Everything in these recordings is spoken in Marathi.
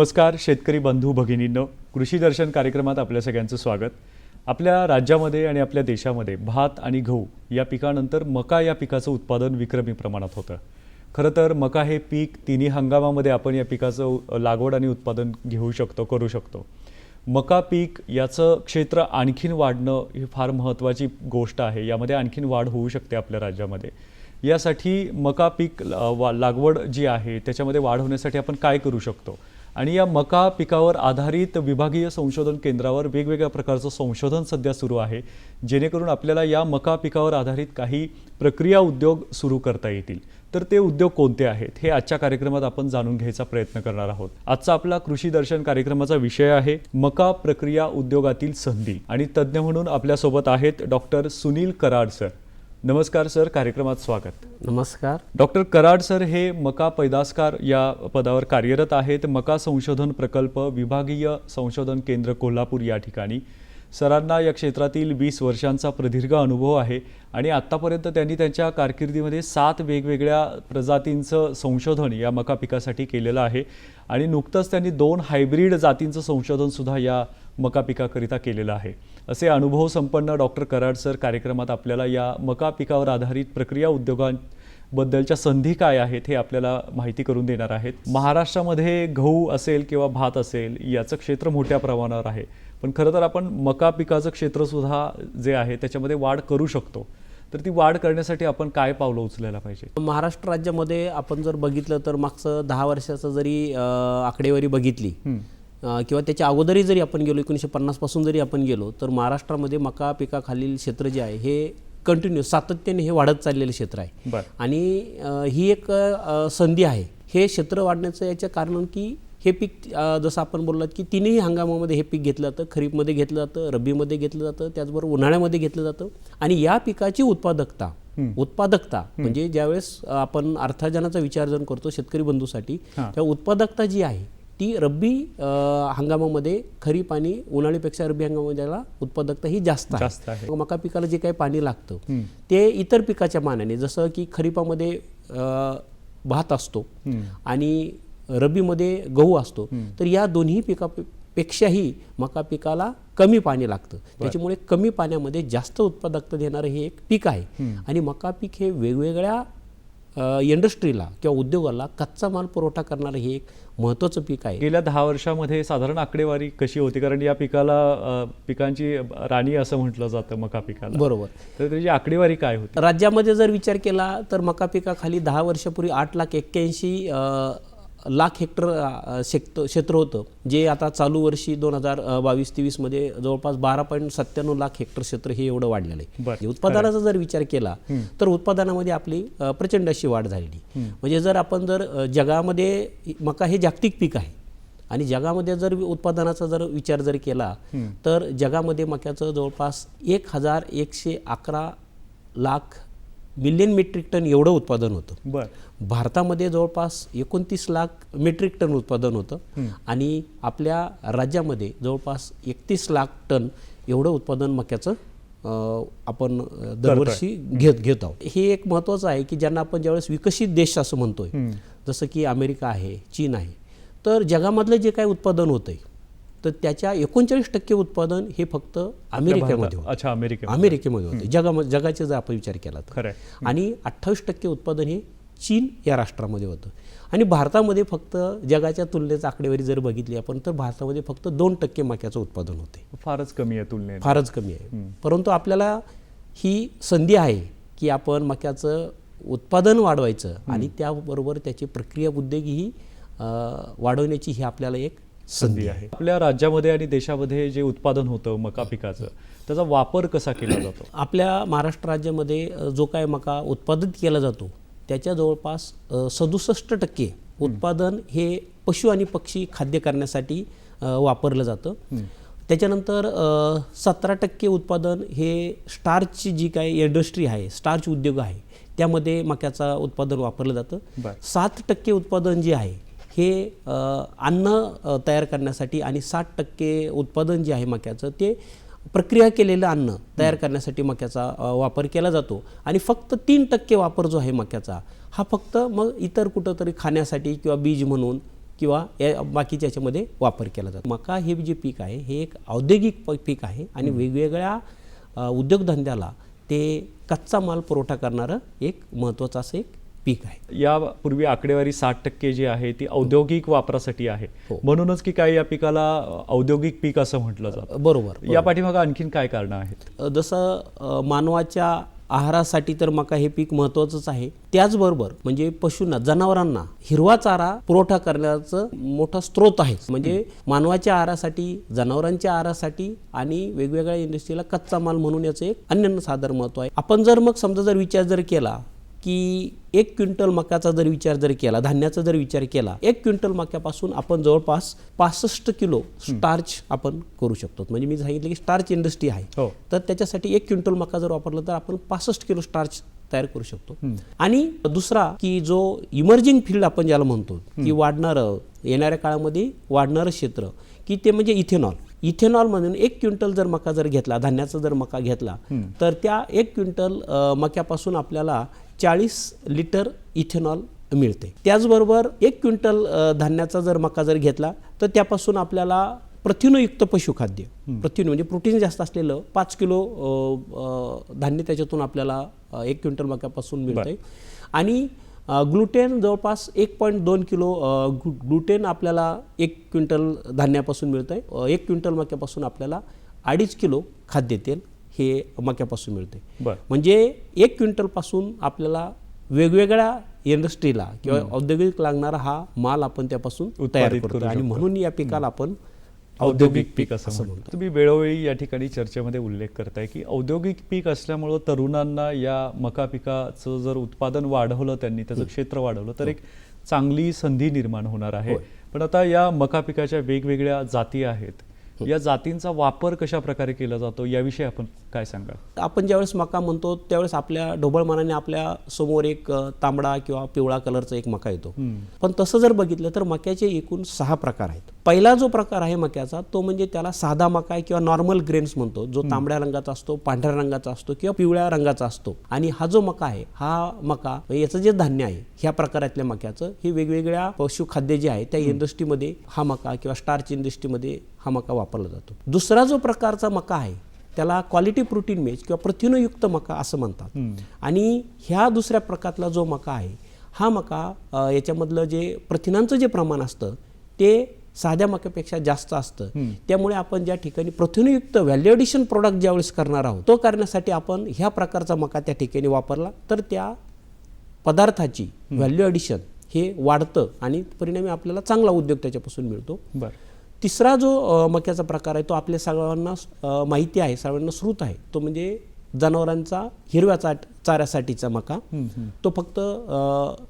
नमस्कार शेतकरी बंधू भगिनींनो. कृषी दर्शन कार्यक्रमात आपल्या सगळ्यांचं स्वागत. आपल्या राज्यामध्ये आणि आपल्या देशामध्ये भात आणि गहू या पिकानंतर मका या पिकाचं उत्पादन विक्रमी प्रमाणात होतं. खरं तर मका हे पीक तिन्ही हंगामामध्ये आपण या पिकाचं लागवड आणि उत्पादन घेऊ शकतो करू शकतो. मका पीक याचं क्षेत्र आणखीन वाढणं ही फार महत्त्वाची गोष्ट आहे. यामध्ये आणखीन वाढ होऊ शकते आपल्या राज्यामध्ये. यासाठी मका पीक वा लागवड जी आहे त्याच्यामध्ये वाढ होण्यासाठी आपण काय करू शकतो? आणि या मका पिकावर आधारित विभागीय संशोधन केंद्रावर वेगवेगळ्या प्रकारचं संशोधन सध्या सुरू आहे. जेणेकरून आपल्याला या मका पिकावर आधारित काही प्रक्रिया उद्योग सुरू करता येतील. तर ते उद्योग कोणते आहेत हे आजच्या कार्यक्रमात आपण जाणून घ्यायचा प्रयत्न करणार आहोत. आजचा आपला कृषी दर्शन कार्यक्रमाचा विषय आहे मका प्रक्रिया उद्योगातील संधी. आणि तज्ज्ञ म्हणून आपल्यासोबत आहेत डॉक्टर सुनील कराड सर. नमस्कार सर कार्यक्रमात स्वागत. नमस्कार. डॉक्टर कराड सर हे मका पैदासकार या पदावर कार्यरत आहेत. मका संशोधन प्रकल्प विभागीय संशोधन केंद्र कोल्हापूर या ठिकाणी. सरांना या क्षेत्रातील वीस वर्षांचा प्रदीर्घ अनुभव आहे आणि आत्तापर्यंत त्यांनी त्यांच्या कारकिर्दीमध्ये सात वेगवेगळ्या प्रजातींचं संशोधन या मका पिकासाठी केलेलं आहे. आणि नुकतंच त्यांनी दोन हायब्रिड जातींचं संशोधनसुद्धा या मका पिकाकरिता केलेलं आहे. असे अनुभव संपन्न डॉक्टर कराड सर कार्यक्रमात आपल्याला या मका पिकावर आधारित प्रक्रिया उद्योगां बद्दलच्या संधी काय आहेत हे आपल्याला माहिती करून देणार आहेत. महाराष्ट्रामध्ये गहू असेल किंवा भात असेल याचं क्षेत्र मोठ्या प्रमाणावर आहे. पण खरं तर आपण मका पिकाचं क्षेत्रसुद्धा जे आहे त्याच्यामध्ये वाढ करू शकतो. तर ती वाढ करण्यासाठी आपण काय पावलं उचलायला पाहिजे? महाराष्ट्र राज्यामध्ये आपण जर बघितलं तर मागचं दहा वर्षाचं जरी आकडेवारी बघितली किंवा त्याच्या अगोदरही जरी आपण गेलो एकोणीसशे पन्नासपासून जरी आपण गेलो तर महाराष्ट्रामध्ये मका पिकाखालील क्षेत्र जे आहे हे कंटिन्यू सातत्याने हे वाढत चाललेलं क्षेत्र आहे. बरं. आणि ही एक संधी आहे. हे क्षेत्र वाढण्याचं याचं कारण की हे पीक जसं आपण बोललात की तिन्ही हंगामामध्ये हे पीक घेतलं जातं. खरीपमध्ये घेतलं जातं रब्बीमध्ये घेतलं जातं त्याचबरोबर उन्हाळ्यामध्ये घेतलं जातं. आणि या पिकाची उत्पादकता उत्पादकता म्हणजे ज्यावेळेस आपण अर्थार्जनाचा विचार जर करतो शेतकरी बंधूसाठी त्या उत्पादकता जी आहे ती रब्बी हंगामामध्ये खरीप आणि उन्हाळीपेक्षा रब्बी हंगामामध्ये त्याला उत्पादकता ही जास्त आहे. मका पिकाला जे काही पाणी लागतं ते इतर पिकाच्या मानाने जसं की खरीपामध्ये भात असतो आणि रब्बीमध्ये गहू असतो तर या दोन्ही पिकापेक्षाही मका पिकाला कमी पाणी लागतं. त्याच्यामुळे कमी पाण्यामध्ये जास्त उत्पादकता देणारं हे एक पीक आहे. आणि मका पीक हे वेगवेगळ्या इंडस्ट्रीला किंवा उद्योगाला कच्चा माल पुरवठा करणारं हे एक महत्त्वाचं पीक आहे. गेल्या दहा वर्षामध्ये साधारण आकडेवारी कशी होती? कारण या पिकाला पिकांची राणी असं म्हटलं जातं मका पिकाला. बरोबर. तर त्याची आकडेवारी काय होती? राज्यामध्ये जर विचार केला तर मका पिकाखाली दहा वर्षापूर्वी आठ लाख एक्क्याऐंशी लाख हेक्टर अ, क्षेत्र होतं जे आता चालू वर्षी दोन हजार बावीस तेवीसमध्ये जवळपास बारा पॉईंट सत्त्याण्णव लाख हेक्टर क्षेत्र हे एवढं वाढलेलं आहे. बरं. उत्पादनाचा जर विचार केला तर उत्पादनामध्ये आपली प्रचंड अशी वाढ झालेली म्हणजे जर आपण जर जगामध्ये मका हे जागतिक पीक आहे आणि जगामध्ये जर उत्पादनाचा जर विचार जर केला तर जगामध्ये मक्याचं जवळपास एक हजार एकशे अकरा लाख मिलियन मेट्रिक टन एवढं उत्पादन होतं. बर. भारतामध्ये जवळपास एकोणतीस लाख मेट्रिक टन उत्पादन होतं. आणि आपल्या राज्यामध्ये जवळपास एकतीस लाख टन एवढं उत्पादन मक्याचं आपण दरवर्षी घेत घेत आहोत. हे एक महत्त्वाचं आहे की ज्यांना आपण ज्यावेळेस विकसित देश असं म्हणतोय जसं की अमेरिका आहे चीन आहे तर जगामधलं जे काही उत्पादन होतंय तर त्याच्या एकोणचाळीस टक्के उत्पादन हे फक्त अमेरिकेमध्ये होतं. अच्छा अमेरिका अमेरिकेमध्ये होते. जगामध्ये जगाचे जर आपण विचार केला तर. आणि अठ्ठावीस टक्के उत्पादन हे चीन या राष्ट्रामध्ये होतं. आणि भारतामध्ये फक्त जगाच्या तुलनेचा आकडेवारी जर बघितली आपण तर भारतामध्ये फक्त दोन टक्के मक्याचं उत्पादन होते फारच कमी आहे तुलनेत. फारच कमी आहे. परंतु आपल्याला ही संधी आहे की आपण मक्याचं उत्पादन वाढवायचं आणि त्याबरोबर त्याची प्रक्रिया उद्योगही अं, वाढवण्याची ही आपल्याला एक संधी आहे. आपल्या राज्यामध्ये आणि देशामध्ये जे उत्पादन होतं मका पिकाचं त्याचा वापर कसा केला जातो? आपल्या महाराष्ट्र राज्यामध्ये जो काय मका उत्पादित केला जातो त्याच्या जवळपास सदुसष्ट टक्के उत्पादन हे पशु आणि पक्षी खाद्य करण्यासाठी वापरलं जातं. त्याच्यानंतर सतरा टक्के उत्पादन हे स्टार्चची जी काही इंडस्ट्री आहे स्टार्च उद्योग आहे त्यामध्ये मक्याचा उत्पादन वापरलं जातं. सात टक्के उत्पादन जे आहे हे अन्न तयार करण्यासाठी आणि साठ टक्के उत्पादन जे आहे मक्याचं ते प्रक्रिया केलेलं अन्न तयार करण्यासाठी मक्याचा वापर केला जातो. आणि फक्त तीन टक्के वापर जो आहे मक्याचा हा फक्त मग इतर कुठंतरी खाण्यासाठी किंवा बीज म्हणून किंवा या बाकीच्या याच्यामध्ये वापर केला जातो. मका हे जे पीक आहे हे एक औद्योगिक प- पीक आहे आणि वेगवेगळ्या उद्योगधंद्याला ते कच्चा माल पुरवठा करणारं एक महत्त्वाचं असं एक पीक आहे. यापूर्वी आकडेवारी साठ टक्के जी आहे ती औद्योगिक वापरासाठी आहे. हो. म्हणूनच की काय या पिकाला औद्योगिक पीक असं म्हटलं जातं. बरोबर या पाठीमागं आणखीन काय कारणं आहेत? जसं मानवाच्या आहारासाठी तर मका हे पीक महत्त्वाचंच आहे. त्याचबरोबर म्हणजे पशूंना जनावरांना हिरवा चारा पुरवठा करण्याचं मोठा स्रोत आहे म्हणजे मानवाच्या आहारासाठी जनावरांच्या आहारासाठी आणि वेगवेगळ्या इंडस्ट्रीला कच्चा माल म्हणून याचं एक अनन्य साधार महत्त्व आहे. आपण जर मग समजा जर विचार जर केला की एक क्विंटल मक्याचा जर विचार जर केला धान्याचा जर विचार केला एक क्विंटल मक्यापासून आपण जवळपास पासष्ट किलो स्टार्च आपण करू शकतो. म्हणजे मी सांगितलं की स्टार्च इंडस्ट्री आहे. हो. तर त्याच्यासाठी एक क्विंटल मका जर वापरला तर आपण पासष्ट किलो स्टार्च तयार करू शकतो. आणि दुसरा की जो इमर्जिंग फील्ड आपण ज्याला म्हणतो की वाढणारं येणाऱ्या काळामध्ये वाढणारं क्षेत्र की ते म्हणजे इथेनॉल. इथेनॉल म्हणून एक क्विंटल जर मका जर घेतला धान्याचा जर मका घेतला तर त्या एक क्विंटल मक्यापासून आपल्याला चाळीस लिटर इथेनॉल मिळते. त्याचबरोबर एक क्विंटल धान्याचा जर मका जर घेतला तर त्यापासून आपल्याला प्रथिनयुक्त पशुखाद्य प्रथिन म्हणजे प्रोटीन जास्त असलेलं पाच किलो धान्य त्याच्यातून आपल्याला एक क्विंटल मक्यापासून मिळतंय. आणि ग्लुटेन जवळपास एक पॉईंट दोन किलो ग्लुटेन आपल्याला एक क्विंटल धान्यापासून मिळतंय. अ, एक क्विंटल मक्यापासून आपल्याला अडीच किलो खाद्यतेल हे मक्यापासून मिळते. म्हणजे एक क्विंटलपासून आपल्याला वेगवेगळ्या इंडस्ट्रीला किंवा औद्योगिक लागणारा हा माल आपण त्यापासून तयार करतो. करू आणि. म्हणून या पिकाला आपण औद्योगिक पीक असं म्हणतो. तुम्ही वेळोवेळी या ठिकाणी चर्चेमध्ये उल्लेख करताय की औद्योगिक पीक असल्यामुळं तरुणांना या मका पिकाचं जर उत्पादन वाढवलं त्यांनी त्याचं क्षेत्र वाढवलं तर एक चांगली संधी निर्माण होणार आहे. पण आता या मका पिकाच्या वेगवेगळ्या जाती आहेत. या जातींचा वापर कशा प्रकारे केला जातो याविषयी आपण काय सांगाल? आपण ज्यावेळेस मका म्हणतो त्यावेळेस आपल्या ढोबळमानाने आपल्यासमोर एक तांबडा किंवा पिवळा कलरचा एक मका येतो. पण तसं जर बघितलं तर मक्याचे एकूण सहा प्रकार आहेत. पहिला जो प्रकार आहे मक्याचा तो म्हणजे त्याला साधा मका आहे किंवा नॉर्मल ग्रेन्स म्हणतो. जो तांबड्या रंगाचा असतो पांढऱ्या रंगाचा असतो किंवा पिवळ्या रंगाचा असतो. आणि हा जो मका आहे हा मका याचं जे धान्य आहे ह्या प्रकारातल्या मक्याचं हे वेगवेगळ्या पशुखाद्य जे आहे त्या इंडस्ट्रीमध्ये हा मका किंवा स्टार्च इंडस्ट्रीमध्ये हा मका वापरला जातो. दुसरा जो प्रकारचा मका आहे त्याला क्वालिटी प्रोटीन मेज किंवा प्रथिनयुक्त मका असं म्हणतात. आणि ह्या दुसऱ्या प्रकारातला जो मका आहे हा मका याच्यामधलं जे प्रथिनांचं जे प्रमाण असतं ते साध्या मक्यापेक्षा जास्त असतं. त्यामुळे आपण ज्या ठिकाणी प्रथिनयुक्त व्हॅल्यू ॲडिशन प्रोडक्ट ज्यावेळेस करणार आहोत तो करण्यासाठी आपण ह्या प्रकारचा मका त्या ठिकाणी वापरला तर त्या पदार्थाची व्हॅल्यू ॲडिशन हे वाढतं आणि परिणामी आपल्याला चांगला उद्योग त्याच्यापासून मिळतो. बरं. तिसरा जो मक्याचा प्रकार आहे तो आपल्या सगळ्यांना अ, माहिती आहे सर्वांना श्रुत आहे तो म्हणजे जनावरांचा हिरव्या चाट चाऱ्यासाठीचा मका. तो फक्त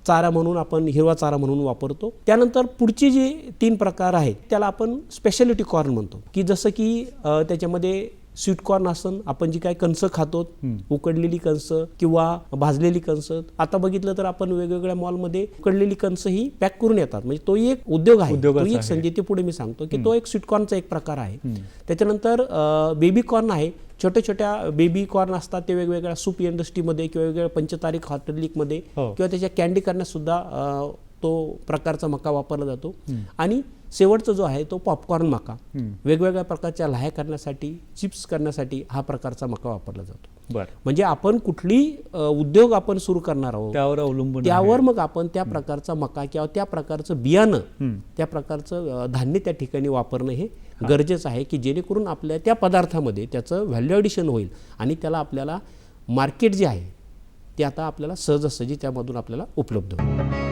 चारा म्हणून आपण हिरवा चारा म्हणून वापरतो. त्यानंतर पुढचे जे तीन प्रकार आहेत त्याला आपण स्पेशालिटी कॉर्न म्हणतो. की जसं की त्याच्यामध्ये स्वीट कॉर्न असन आपण जी काय कणसं खातो उकडलेली कणसं किंवा भाजलेली कणसं आता बघितलं तर आपण वेगवेगळ्या मॉलमध्ये उकडलेली कणसं ही पॅक करून येतात. म्हणजे तो एक उद्योग आहे. तो एक. संधी ते पुढे मी सांगतो की तो एक स्वीटकॉर्नचा एक प्रकार आहे. त्याच्यानंतर बेबी कॉर्न आहे. छोट्या छोट्या बेबी कॉर्न असतात ते वेगवेगळ्या सूप इंडस्ट्रीमध्ये किंवा वेगवेगळ्या पंचतारीख हॉटेलिकमध्ये हो. किंवा त्याच्या कॅन्डी करण्यात सुद्धा तो प्रकारचा मका वापरला जातो. आणि शेवटचा जो आहे तो पॉपकॉर्न मका. वेगवेगळ्या प्रकारच्या लाह्या करण्यासाठी चिप्स करण्यासाठी हा प्रकारचा मका वापरला जातो. बरं. म्हणजे आपण कुठली उद्योग आपण सुरू करणार आहोत त्यावर अवलंबून. त्यावर मग आपण त्या प्रकारचा मका किंवा त्या प्रकारचं बियाणं त्या प्रकारचं धान्य त्या ठिकाणी वापरणं हे गरजेचं आहे की जेणेकरून आपल्या त्या पदार्थामध्ये त्याचं व्हॅल्यू ॲडिशन होईल आणि त्याला आपल्याला मार्केट जे आहे ते आता आपल्याला सहजासहजी त्यामधून आपल्याला उपलब्ध होईल.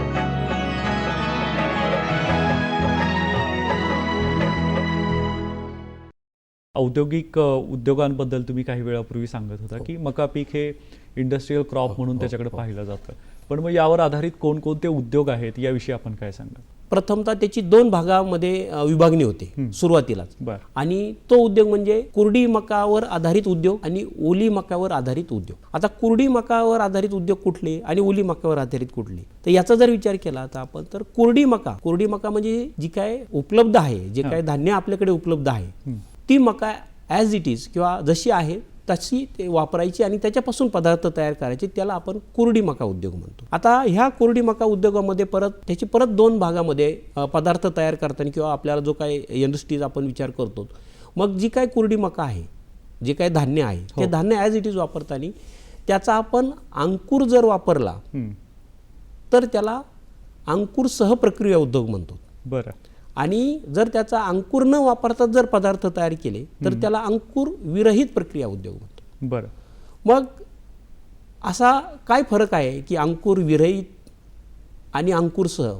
औद्योगिक उद्योगांबद्दल तुम्ही काही वेळापूर्वी सांगत होता की मका पीक हे इंडस्ट्रीयल क्रॉप म्हणून त्याच्याकडे पाहिलं जातं. पण मग यावर आधारित कोणकोणते उद्योग आहेत याविषयी आपण काय सांगा प्रथमतः त्याची दोन भागामध्ये विभागणी होते सुरुवातीलाच. आणि तो उद्योग म्हणजे कुरडी मकावर आधारित उद्योग आणि ओली मकावर आधारित उद्योग. आता कुरडी मकावर आधारित उद्योग कुठले आणि ओली मकावर आधारित कुठले? तर याचा जर विचार केला तर आपण तर कुरडी मका कुरडी मका म्हणजे जी काय उपलब्ध आहे जे काय धान्य आपल्याकडे उपलब्ध आहे ती मका ॲज इट इज किंवा जशी आहे तशी ते वापरायची आणि त्याच्यापासून पदार्थ तयार करायचे त्याला आपण कुरडी मका उद्योग म्हणतो. आता ह्या कुरडी मका उद्योगामध्ये परत त्याची परत दोन भागामध्ये पदार्थ तयार करताना किंवा आपल्याला जो काय इंडस्ट्रीज आपण विचार करतो मग जी काय कुरडी मका आहे जे काय धान्य आहे ते धान्य ॲज इट इज वापरताना त्याचा आपण अंकुर जर वापरला हं. तर त्याला अंकुर सहप्रक्रिया उद्योग म्हणतो. बरं. आणि जर त्याचा अंकुर न वापरता जर पदार्थ तयार केले तर त्याला अंकुर विरहित प्रक्रिया उद्योग म्हणतो. बरं. मग असा काय फरक आहे की अंकुर विरहित आणि अंकुरसह.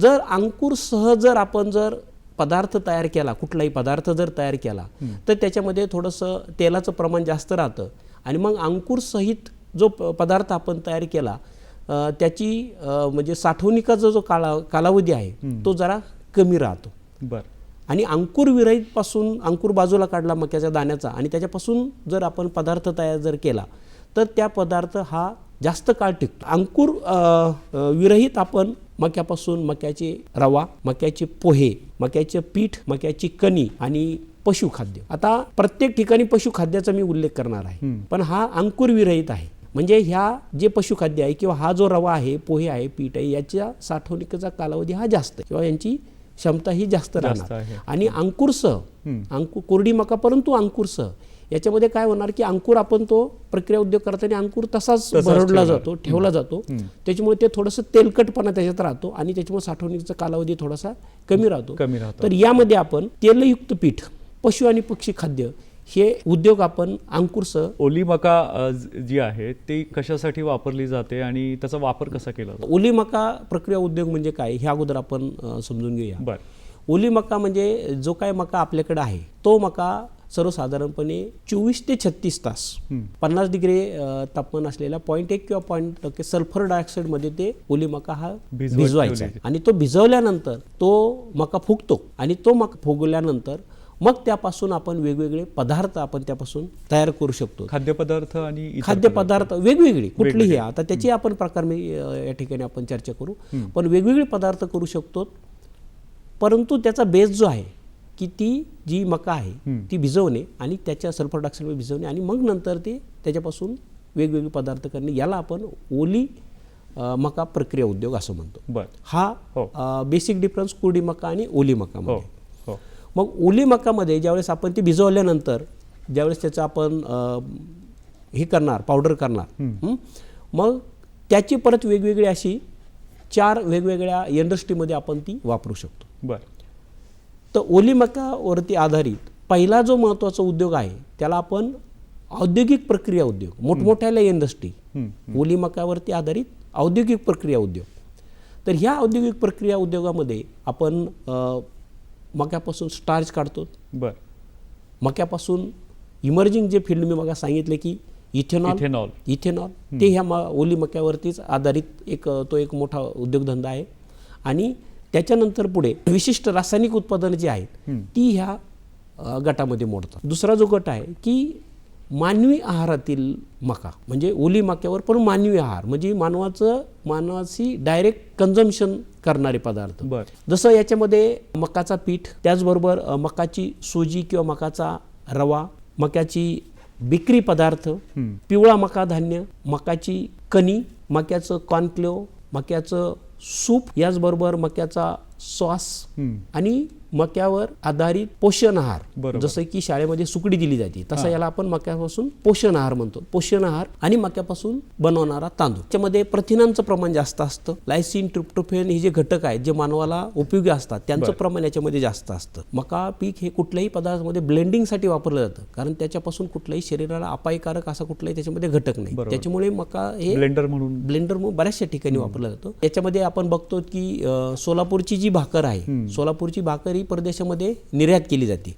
जर अंकुरसह जर आपण जर पदार्थ तयार केला कुठलाही पदार्थ जर तयार केला तर त्याच्यामध्ये थोडंसं तेलाचं प्रमाण जास्त राहतं आणि मग अंकुरसहित जो पदार्थ आपण तयार केला त्याची म्हणजे साठवणुकीचा जो काला कालावधी आहे तो जरा कमी राहतो. बरं. आणि अंकुर विरहितपासून अंकुर बाजूला काढला मक्याच्या दाण्याचा आणि त्याच्यापासून जर आपण पदार्थ तयार जर केला तर त्या पदार्थ हा जास्त काळ टिकतो. अंकुर विरहित आपण मक्यापासून मक्याचे रवा मक्याचे पोहे मक्याचे पीठ मक्याची कणी आणि पशुखाद्य. आता प्रत्येक ठिकाणी पशुखाद्याचा मी उल्लेख करणार आहे. पण हा अंकुर विरहित आहे. म्हणजे ह्या जे पशुखाद्य आहे किंवा हा जो रवा आहे पोहे आहे पीठ आहे याच्या साठवणुकीचा कालावधी हा जास्त आहे. किंवा यांची क्षमता ही जास्त राहणार. आणि अंकुरसह अंकुर कोरडी मका परंतु अंकुरसह याच्यामध्ये काय होणार की अंकुर आपण तो प्रक्रिया उद्योग करताना अंकुर तसाच भरडला. जातो ठेवला जातो. त्याच्यामुळे ते थोडंसं तेलकटपणा त्याच्यात राहतो आणि त्याच्यामुळे साठवणुकीचा कालावधी थोडासा कमी राहतो. कमी राहतो. तर यामध्ये आपण तेलयुक्त पीठ पशु आणि पक्षी खाद्य हे उद्योग आपण अंकुरसह ओली मका ज- आहे ती कशासाठी वापरली जाते आणि त्याचा वापर कसा केला जातो? ओली मका प्रक्रिया उद्योग म्हणजे काय? हे अगोदर आपण समजून घेऊया. बरं. ओली मका म्हणजे जो काय मका आपल्याकडे आहे तो मका सर्वसाधारणपणे चोवीस ते छत्तीस तास पन्नास डिग्री तापमान असलेला पॉईंट एक किंवा पॉईंट टक्के सल्फर डायऑक्साईडमध्ये ते ओली मका हा भिजवायचा आणि तो भिजवल्यानंतर तो मका फुगतो. आणि तो मका फुगल्यानंतर मग त्यापासून आपण वेगवेगळे पदार्थ आपण त्यापासून तयार करू शकतो. खाद्यपदार्थ आणि खाद्यपदार्थ वेगवेगळी कुठलीही आता त्याची आपण प्रकार मी या ठिकाणी आपण चर्चा करू. पण वेगवेगळे पदार्थ करू शकतो. परंतु त्याचा बेस जो आहे की ती जी मका आहे ती भिजवणे आणि त्याच्या सल्फर डायऑक्साईडमध्ये भिजवणे आणि मग नंतर ते त्याच्यापासून वेगवेगळे पदार्थ करणे याला आपण ओली मका प्रक्रिया उद्योग असं म्हणतो. हा हो. बेसिक डिफरन्स कुरडी मका आणि ओली हो मकामध्ये हो. मग ओली मकामध्ये ज्यावेळेस आपण ती भिजवल्यानंतर ज्यावेळेस त्याचं आपण हे करणार पावडर करणार? मग त्याची परत वेगवेगळी अशी चार वेगवेगळ्या इंडस्ट्रीमध्ये आपण ती वापरू शकतो. बरं. तर ओली मकावरती आधारित पहिला जो महत्त्वाचा उद्योग आहे त्याला आपण औद्योगिक प्रक्रिया उद्योग मोठमोठ्याल्या इंडस्ट्री ओली मकावरती आधारित औद्योगिक प्रक्रिया उद्योग. तर ह्या औद्योगिक प्रक्रिया उद्योगामध्ये आपण मक्यापासून स्टार्च काढतो. बरं. मक्यापासून इमर्जिंग जे फील्ड मी मग सांगितले की इथेनॉल इथेनॉल. इथेनॉल ते ह्या म ओली मक्यावरतीच आधारित एक तो एक मोठा उद्योगधंदा आहे. आणि त्याच्यानंतर पुढे विशिष्ट रासायनिक उत्पादनं जी आहेत ती ह्या गटामध्ये मोडतात. दुसरा जो गट आहे की मानवी आहारातील मका म्हणजे ओली मक्यावर पण मानवी आहार म्हणजे मानवाचं मानवाची डायरेक्ट कन्झम्शन करणारे पदार्थ. बरं. जसं याच्यामध्ये मकाचा पीठ त्याचबरोबर मकाची सोजी किंवा मकाचा रवा मक्याची बिक्री पदार्थ पिवळा मका धान्य मकाची कणी मक्याचं कॉर्नफ्लेव मक्याचं सूप याचबरोबर मक्याचा सॉस आणि मक्यावर आधारित पोषण आहार. जसं की शाळेमध्ये सुकडी दिली जाते तसं याला आपण मक्यापासून पोषण आहार म्हणतो. पोषण आहार आणि मक्यापासून बनवणारा तांदूळ. त्याच्यामध्ये प्रथिनांचं प्रमाण जास्त असतं. लायसिन ट्रिप्टोफेन हे जे घटक आहेत जे मानवाला उपयोगी असतात त्यांचं प्रमाण याच्यामध्ये जास्त असतं. मका पीक हे कुठल्याही पदार्थामध्ये ब्लेंडिंगसाठी वापरलं जातं. कारण त्याच्यापासून कुठल्याही शरीराला अपायकारक असा कुठलाही त्याच्यामध्ये घटक नाही. त्याच्यामुळे मका हे ब्लेंडर म्हणून. ब्लेंडर मग बऱ्याचशा ठिकाणी वापरला जातो. याच्यामध्ये आपण बघतो की सोलापूरची जी भाकर आहे. सोलापूरची भाकर ही परदेशामध्ये निर्यात केली जाते.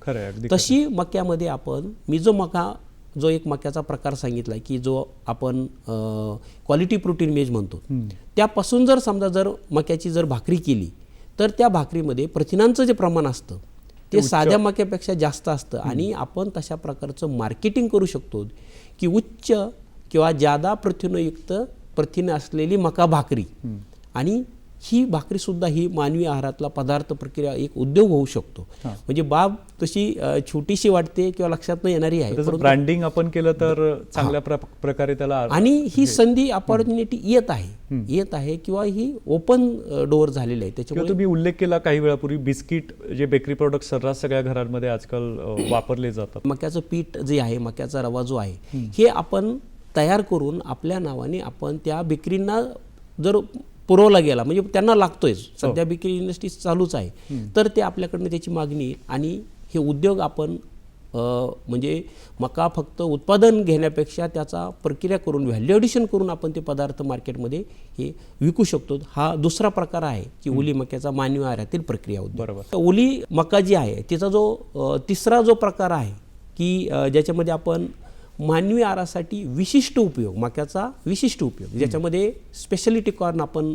तशी मक्यामध्ये आपण मी जो मका जो एक मक्याचा प्रकार सांगितला की जो आपण क्वालिटी प्रोटीन मेज म्हणतो त्यापासून जर समजा जर मक्याची जर भाकरी केली तर त्या भाकरीमध्ये प्रथिनांचं जे प्रमाण असतं ते साध्या मक्यापेक्षा जास्त असतं. आणि आपण तशा प्रकारचं मार्केटिंग करू शकतो की उच्च किंवा जादा प्रथिनयुक्त प्रथिने असलेली मका भाकरी आणि ही भाकरीसुद्धा ही मानवी आहारातला पदार्थ प्रक्रिया एक उद्योग होऊ शकतो. म्हणजे बाब तशी छोटीशी वाटते किंवा लक्षात न येणारी आहे. ब्रँडिंग आपण केलं तर चांगल्या प्र- प्रकारे त्याला आणि ही संधी अपॉर्च्युनिटी येत आहे. येत आहे किंवा ही ओपन डोअर झालेली आहे. त्याच्यामुळे तुम्ही उल्लेख केला काही वेळापूर्वी बिस्किट जे बेकरी प्रोडक्ट सर्रास सगळ्या घरांमध्ये आजकाल वापरले जातात. मक्याचं पीठ जे आहे मक्याचा रवा जो आहे हे आपण तयार करून आपल्या नावाने आपण त्या बेकरींना जर पुरवला गेला. म्हणजे त्यांना लागतोय. सध्या बेकरी इंडस्ट्री चालूच आहे. तर ते आपल्याकडनं त्याची मागणी. आणि हे उद्योग आपण म्हणजे मका फक्त उत्पादन घेण्यापेक्षा त्याचा प्रक्रिया करून व्हॅल्यू ॲडिशन करून आपण ते पदार्थ मार्केटमध्ये हे विकू शकतो. हा दुसरा प्रकार आहे की ओली मक्याचा मानवी आहारातील प्रक्रिया बरोबर. ओली मका जी आहे तिचा जो तिसरा जो प्रकार आहे की ज्याच्यामध्ये आपण मानवी आहारासाठी विशिष्ट उपयोग मक्याचा विशिष्ट उपयोग. ज्याच्यामध्ये स्पेशलिटी कॉर्न आपण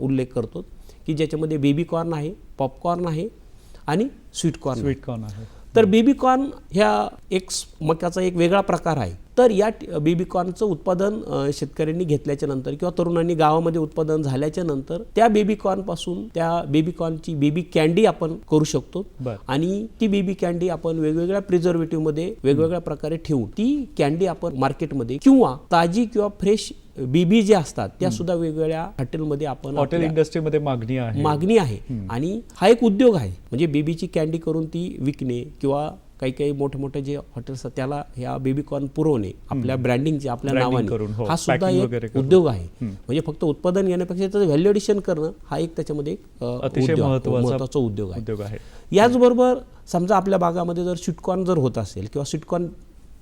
उल्लेख करतो की ज्याच्यामध्ये बेबी कॉर्न आहे पॉपकॉर्न आहे आणि स्वीट कॉर्न स्वीट कॉर्न आहे. तर बेबी कॉर्न ह्या एक मक्याचा एक वेगळा प्रकार आहे. तर या ट- बेबी कॉर्नचं उत्पादन शेतकऱ्यांनी घेतल्याच्या नंतर किंवा तरुणांनी गावामध्ये उत्पादन झाल्याच्यानंतर त्या बेबी कॉर्नपासून त्या बेबी कॉर्नची बेबी कॅन्डी आपण करू शकतो. आणि ती बेबी कॅन्डी आपण वेगवेगळ्या प्रिझर्वेटिव्हमध्ये वेगवेगळ्या प्रकारे ठेवून ती कॅन्डी आपण मार्केटमध्ये किंवा ताजी किंवा फ्रेश बेबी जे असतात त्या सुद्धा वेगवेगळ्या हॉटेलमध्ये आपण हॉटेल इंडस्ट्रीमध्ये मागणी आहे. मागणी आहे. आणि हा एक उद्योग आहे. म्हणजे बेबीची कॅन्डी करून ती विकणे किंवा काही काही मोठे मोठे जे हॉटेल्स आहेत त्याला ह्या बेबी कॉर्न पुरवणे आपल्या ब्रँडिंगचे आपल्या नावाने हो. हा सुद्धा एक. उद्योग आहे. म्हणजे फक्त उत्पादन घेण्यापेक्षा त्याचं व्हॅल्यू एडिशन करणं हा एक त्याच्यामध्ये अतिशय उद्योग- आहे. याचबरोबर समजा आपल्या भागामध्ये जर स्वीटकॉर्न जर होत असेल किंवा स्वीटकॉर्न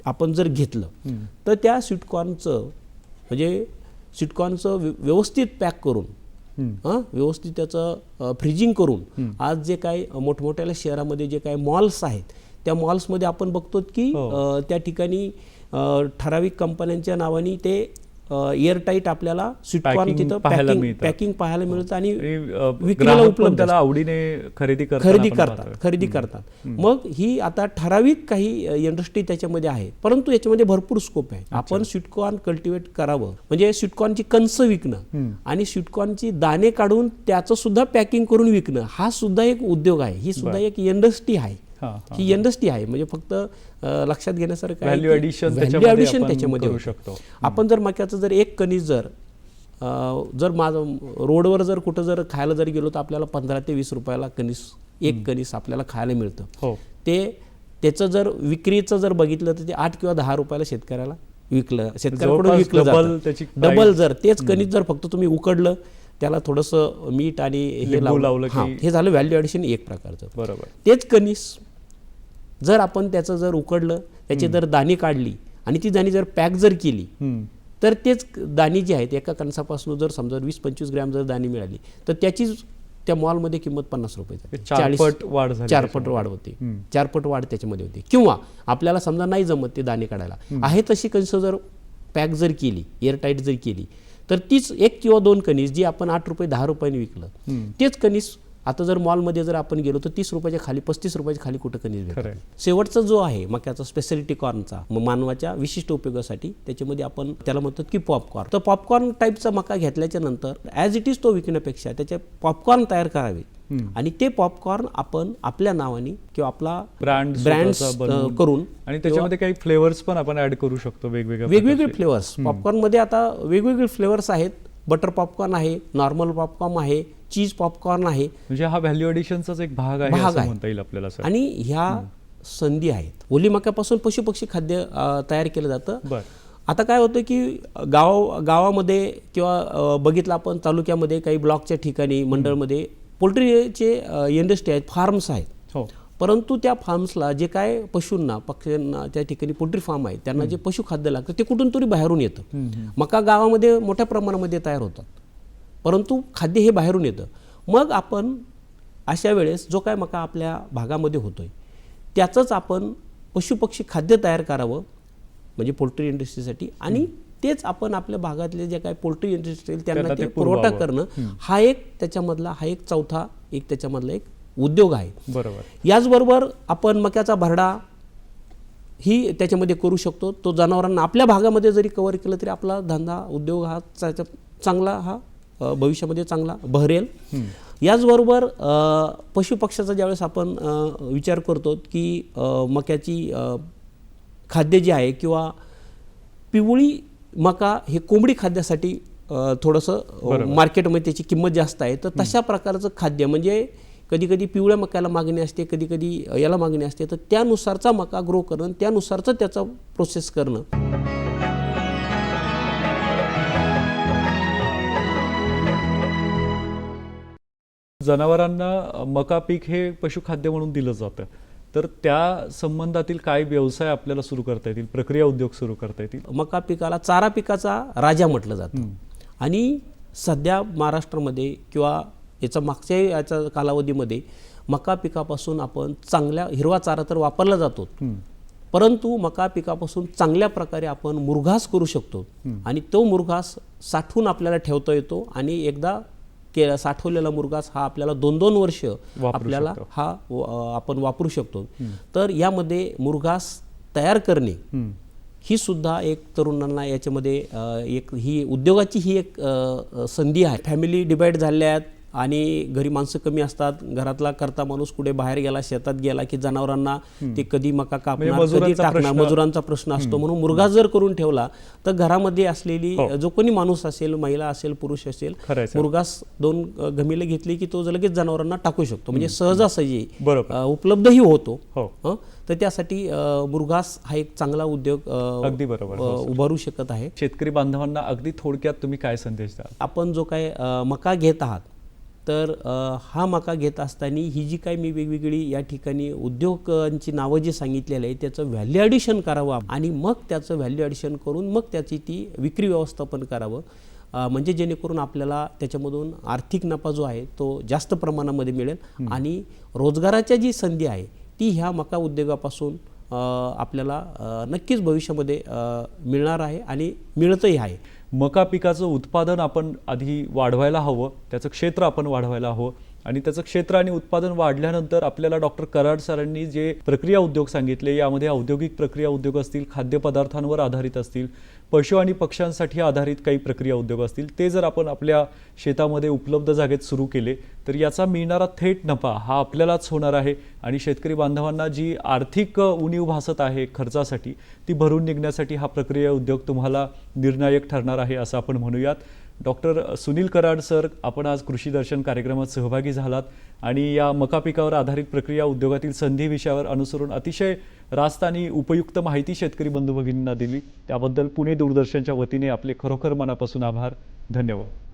आपण जर घेतलं तर त्या स्वीटकॉर्नचं म्हणजे स्वीटकॉर्नचं व्य- व्यवस्थित पॅक करून हं, व्यवस्थित त्याचं फ्रिजिंग करून आज जे काय मोठमोठ्या शहरामध्ये जे काय मॉल्स आहेत त्या मॉल्समध्ये आपण बघतो की हो. त्या ठिकाणी ठराविक कंपन्यांच्या नावाने ते एअरटाईट आपल्याला स्वीटकॉर्न Packing तिथं पॅकिंग. पॅकिंग पाहायला मिळतं आणि विक्रीला उपलब्ध आवडीने खरेदी खरेदी करतात. खरेदी करतात. मग ही आता ठराविक काही इंडस्ट्री त्याच्यामध्ये आहे. परंतु याच्यामध्ये भरपूर स्कोप आहे. आपण स्वीटकॉर्न कल्टिवेट करावं. म्हणजे स्वीटकॉर्नची कणस विकणं आणि स्वीटकॉर्नची दाणे काढून त्याचं सुद्धा पॅकिंग करून विकणं हा सुद्धा एक उद्योग आहे. ही सुद्धा एक इंडस्ट्री आहे. हा, इंडस्ट्री आहे. म्हणजे फक्त लक्षात घेण्यासारखं त्याच्यामध्ये होतं. शकतो. आपण जर मक्याचं जर एक कणीस जर जर माझं रोडवर जर कुठं जर खायला जर गेलो तर आपल्याला पंधरा ते वीस रुपयाला कणीस एक कणीस आपल्याला खायला मिळतं. हो. ते त्याचं जर विक्रीचं जर बघितलं तर ते आठ किंवा दहा रुपयाला शेतकऱ्याला विकलं शेतकऱ्याकडून विकलं जातं. त्याची. डबल जर तेच कणीस जर फक्त तुम्ही उकडलं त्याला थोडंसं मीठ आणि हे लावलं हां, हे झालं व्हॅल्यू ॲडिशन एक प्रकारचं. बरोबर. तेच कणीस जर आपण त्याचं जर उकडलं त्याची जर दाणी काढली आणि ती दाणी जर पॅक जर केली. तर तेच दाणी जी आहेत एका कणसापासून जर समजा वीस पंचवीस ग्रॅम जर दाणी मिळाली तर त्याची त्या मॉलमध्ये किंमत पन्नास रुपये चाळीस- पट वाढ झाली चार पट वाढ होते. चार पट वाढ त्याच्यामध्ये होते. किंवा आपल्याला समजा नाही जमत ते दाणे काढायला. आहे तशी कणस जर पॅक जर केली एअरटाईट जर केली तर तीच एक किंवा दोन कणीस जी आपण आठ रुपये दहा रुपयाने विकलं तेच कणीस आता जर मॉलमध्ये जर आपण गेलो तर तीस रुपयाच्या खाली पस्तीस रुपयाच्या खाली कुठं कणीस भेटत. शेवटचा जो आहे मक्याचा स्पेशालिटी कॉर्नचा मानवाच्या विशिष्ट उपयोगासाठी त्याच्यामध्ये आपण त्याला म्हणतो की पॉपकॉर्न तर पॉपकॉर्न टाईपचा मका घेतल्याच्या नंतर ॲज इट इज तो विकण्यापेक्षा त्याचे पॉपकॉर्न तयार करावे. आणि ते पॉपकॉर्न आपण आपल्या नावाने किंवा आपला ब्रँड ब्रँड करून आणि त्याच्यामध्ये काही फ्लेवर्स पण आपण ऍड करू शकतो वेगवेगळ्या वेगवेगळे फ्लेवर्स पॉपकॉर्नमध्ये आता वेगवेगळे फ्लेवर्स आहेत. बटर पॉपकॉर्न आहे नॉर्मल पॉपकॉर्न आहे चीज पॉपकॉर्न आहे. म्हणजे हा व्हॅल्यू एडिशनचाच एक भाग आहे भाग आहे. म्हणता येईल आपल्याला आणि ह्या संधी आहेत. ओली मक्यापासून पशुपक्षी खाद्य तयार केलं जातं. आता काय होतं की गाव गावामध्ये किंवा बघितलं आपण तालुक्यामध्ये काही ब्लॉकच्या ठिकाणी मंडळमध्ये पोल्ट्रीचे इंडस्ट्री आहेत फार्म्स आहेत. हो. परंतु त्या फार्म्सला जे काय पशूंना पक्ष्यांना त्या ठिकाणी पोल्ट्री फार्म आहेत त्यांना जे पशुखाद्य लागतं ते कुठून तरी बाहेरून येतं. मका गावामध्ये मोठ्या प्रमाणामध्ये तयार होतात. परंतु खाद्य हे बाहेरून येतं. मग आपण अशा वेळेस जो काय मका आपल्या भागामध्ये होतोय त्याचंच आपण पशुपक्षी खाद्य तयार करावं म्हणजे पोल्ट्री इंडस्ट्रीसाठी. आणि तेच आपण आपल्या भागातले जे काही पोल्ट्री इंडस्ट्री त्यांना त्यांना ते पुरवठा. करणं हा एक त्याच्यामधला हा एक चौथा एक त्याच्यामधला एक उद्योग आहे. बरोबर. याचबरोबर आपण मक्याचा भरडा ही त्याच्यामध्ये करू शकतो. तो जनावरांना आपल्या भागामध्ये जरी कव्हर केलं तरी आपला धंदा उद्योग हा चांगला हा भविष्यामध्ये चांगला बहरेल. याचबरोबर पशुपक्ष्याचा ज्यावेळेस आपण विचार करतो की मक्याची खाद्य जे आहे किंवा पिवळी मका हे कोंबडी खाद्यासाठी थोडंसं मार्केटमध्ये त्याची किंमत जास्त आहे. तर तशा प्रकारचं खाद्य म्हणजे कधी कधी पिवळ्या मक्याला मागणी असते कधी कधी याला मागणी असते. तर त्यानुसारचा मका ग्रो करणं त्यानुसारचं त्याचा प्रोसेस करणं. जनावरांना मका पीक हे पशुखाद्य म्हणून दिलं जातं. तर त्या संबंधातील काय व्यवसाय आपल्याला सुरू करता येतील? प्रक्रिया उद्योग सुरू करता येतील? मका पिकाला चारा पिकाचा राजा म्हटलं जातं. आणि सध्या महाराष्ट्रामध्ये किंवा याचा मागच्या याच्या कालावधीमध्ये मका पिकापासून आपण चांगल्या हिरवा चारा तर वापरला जातो परंतु मका पिकापासून चांगल्या प्रकारे आपण मुरघास करू शकतो. आणि तो मुरघास साठवून आपल्याला ठेवता येतो आणि एकदा के साठवलेला मुरघास हा आपल्याला दोन दोन वर्ष आपल्याला हा आपण वापरू शकतो. तर यामध्ये मुरघास तयार करणे. ही सुद्धा एक तरुणांना याच्यामध्ये एक ही उद्योगाची ही एक संधी आहे. फॅमिली डिवाईड झाल्या आहेत आणि घरी माणसं कमी असतात घरातला करता माणूस कुठे बाहेर गेला शेतात गेला की जनावरांना ते कधी मका कापणार कधी मजुरांचा टाकणार प्रश्न- मजुरांचा प्रश्न असतो. म्हणून मुरघास जर करून ठेवला तर घरामध्ये असलेली जो कोणी माणूस असेल महिला असेल पुरुष असेल. मुरघास दोन घमिले घेतली की तो लगेच जनावरांना टाकू शकतो. म्हणजे सहजासहजी उपलब्धही होतो. हो. हं? तर त्यासाठी अ, मुरघास हा एक चांगला उद्योग अगदी बरोबर. हो, उभारू शकत आहे. शेतकरी बांधवांना अगदी थोडक्यात तुम्ही काय संदेश द्याल? आपण जो काय मका घेत आहात तर हा मका घेत असताना ही जी काही मी वेगवेगळी या ठिकाणी उद्योगांची नावं जी सांगितलेली आहे त्याचं व्हॅल्यू ॲडिशन करावं आणि मग त्याचं व्हॅल्यू ॲडिशन करून मग त्याची ती विक्री व्यवस्थापन करावं म्हणजे जेणेकरून आपल्याला त्याच्यामधून आर्थिक नफा जो आहे तो जास्त प्रमाणामध्ये मिळेल आणि रोजगाराच्या जी संधी आहे ती ह्या मका उद्योगापासून आपल्याला नक्कीच भविष्यामध्ये मिळणार आहे आणि मिळतही आहे. मका पिकाचं उत्पादन आपण आधी वाढवायला हवं त्याचं क्षेत्र आपण वाढवायला हवं आणि त्याचं क्षेत्र आणि उत्पादन वाढल्यानंतर आपल्याला डॉक्टर कराड सरांनी जे प्रक्रिया उद्योग सांगितले यामध्ये औद्योगिक प्रक्रिया उद्योग असतील खाद्यपदार्थांवर आधारित असतील पशु आणि पक्ष्यांसाठी आधारित काही प्रक्रिया उद्योग असतील ते जर आपण आपल्या शेतामध्ये उपलब्ध जागेत सुरू केले तर याचा मिळणारा थेट नफा हा आपल्यालाच होणार आहे. आणि शेतकरी बांधवांना जी आर्थिक उणीव भासत आहे खर्चासाठी ती भरून निघण्यासाठी हा प्रक्रिया उद्योग तुम्हाला निर्णायक ठरणार आहे असं आपण म्हणूयात. डॉक्टर सुनील कराड सर आपण आज कृषी दर्शन कार्यक्रमात सहभागी झालात आणि या मका पिकावर आधारित प्रक्रिया उद्योगातील संधी विषयावर अनुसरून अतिशय रास्तानी उपयुक्त माहिती शेतकरी बंधू भगिनींना दिली. त्याबद्दल पुणे दूरदर्शनच्या वतीने आपले खरोखर मनापासून आभार. धन्यवाद.